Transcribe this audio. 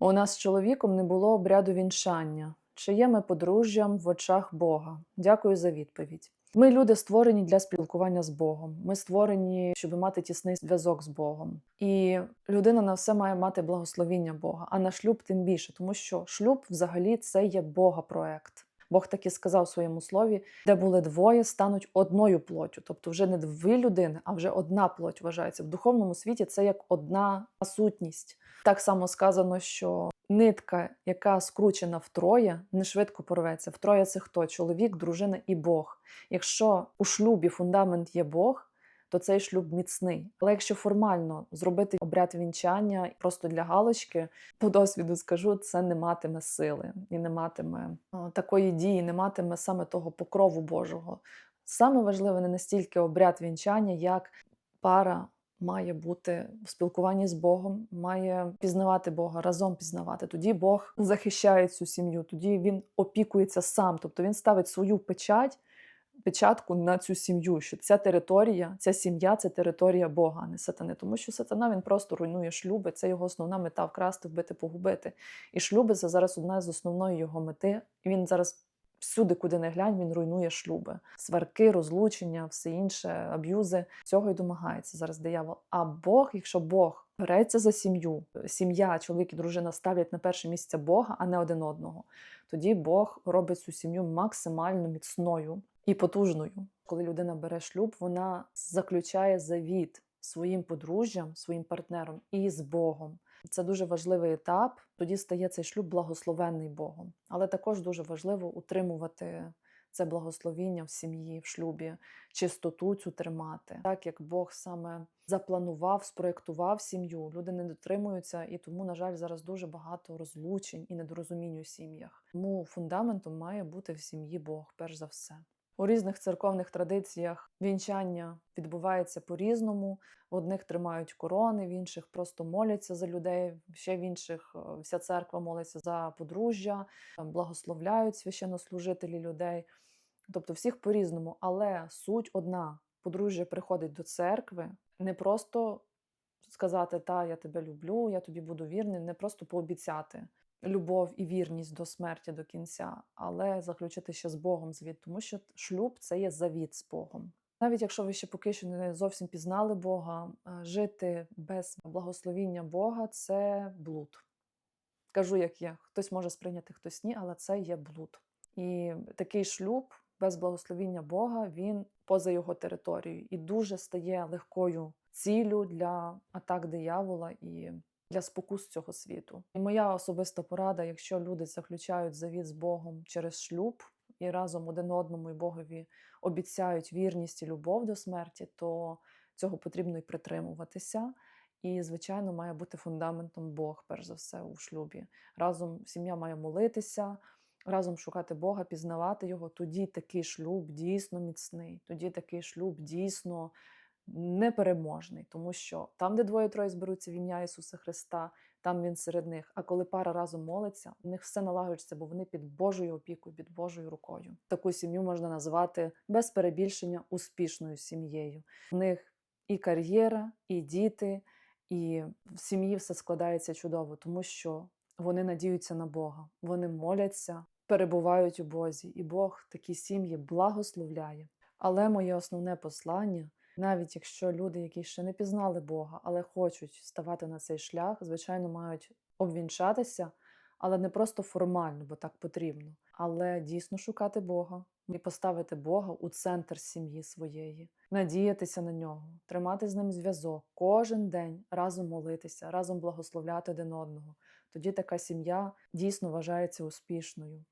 У нас з чоловіком не було обряду вінчання. Чи є ми подружжям в очах Бога? Дякую за відповідь. Ми люди створені для спілкування з Богом. Ми створені, щоб мати тісний зв'язок з Богом. І людина на все має мати благословіння Бога, а на шлюб тим більше, тому що шлюб взагалі це є Бога проект. Бог так і сказав в своєму слові, де були двоє, стануть одною плоттю. Тобто вже не дві людини, а вже одна плоть вважається. В духовному світі це як одна сутність. Так само сказано, що нитка, яка скручена втроє, не швидко порветься. Втроє це хто? Чоловік, дружина і Бог. Якщо у шлюбі фундамент є Бог, то цей шлюб міцний. Але якщо формально зробити обряд вінчання просто для галочки, по досвіду скажу, це не матиме сили і не матиме такої дії, не матиме саме того покрову Божого. Саме важливе не настільки обряд вінчання, як пара має бути в спілкуванні з Богом, має пізнавати Бога, разом пізнавати. Тоді Бог захищає цю сім'ю, тоді він опікується сам, тобто він ставить свою печать. Печатку на цю сім'ю, що ця територія, ця сім'я це територія Бога, а не сатани. Тому що сатана він просто руйнує шлюби. Це його основна мета вкрасти, вбити, погубити. І шлюби це зараз одна з основної його мети. Він зараз всюди, куди не глянь, він руйнує шлюби, сварки, розлучення, все інше, аб'юзи. Цього й домагається зараз диявол. А Бог, якщо Бог береться за сім'ю, сім'я, чоловік і дружина ставлять на перше місце Бога, а не один одного. Тоді Бог робить цю сім'ю максимально міцною і потужною. Коли людина бере шлюб, вона заключає завіт своїм подружжям, своїм партнером і з Богом. Це дуже важливий етап. Тоді стає цей шлюб благословенний Богом. Але також дуже важливо утримувати це благословіння в сім'ї, в шлюбі, чистоту цю тримати, так як Бог саме запланував, спроєктував сім'ю. Люди не дотримуються, і тому, на жаль, зараз дуже багато розлучень і недорозумінь у сім'ях. Тому фундаментом має бути в сім'ї Бог, перш за все. У різних церковних традиціях вінчання відбувається по-різному. В одних тримають корони, в інших просто моляться за людей. Ще в інших е, вся церква молиться за подружжя, благословляють священнослужителі людей. Тобто всіх по-різному. Але суть одна: подружжя приходить до церкви не просто сказати, та я тебе люблю, я тобі буду вірним, не просто пообіцяти любов і вірність до смерті до кінця, але заключити ще з Богом завіт, тому що шлюб це є завіт з Богом. Навіть якщо ви ще поки що не зовсім пізнали Бога, е, жити без благословіння Бога це блуд. Кажу, як є. Хтось може сприйняти, хтось ні, але це є блуд. І такий шлюб без благословіння Бога він поза його територією і дуже стає легкою ціллю для атак диявола і для спокус цього світу. І моя особиста порада, якщо люди заключають завіт з Богом через шлюб і разом один одному і Богові обіцяють вірність і любов до смерті, то цього потрібно і притримуватися. І, звичайно, має бути фундаментом Бог, перш за все, у шлюбі. Разом сім'я має молитися, разом шукати Бога, пізнавати його. Тоді такий шлюб дійсно міцний, тоді такий шлюб дійсно непереможний, тому що там, де двоє-троє зберуться в ім'я Ісуса Христа, там Він серед них. А коли пара разом молиться, у них все налагодиться, бо вони під Божою опікою, під Божою рукою. Таку сім'ю можна назвати без перебільшення успішною сім'єю. В них і кар'єра, і діти, і в сім'ї все складається чудово, тому що вони надіються на Бога, вони моляться, перебувають у Бозі, і Бог такі сім'ї благословляє. Але моє основне послання навіть якщо люди, які ще не пізнали Бога, але хочуть ставати на цей шлях, звичайно, мають обвінчатися, але не просто формально, бо так потрібно, але дійсно шукати Бога і поставити Бога у центр сім'ї своєї, надіятися на нього, тримати з ним зв'язок, кожен день разом молитися, разом благословляти один одного. Тоді така сім'я дійсно вважається успішною.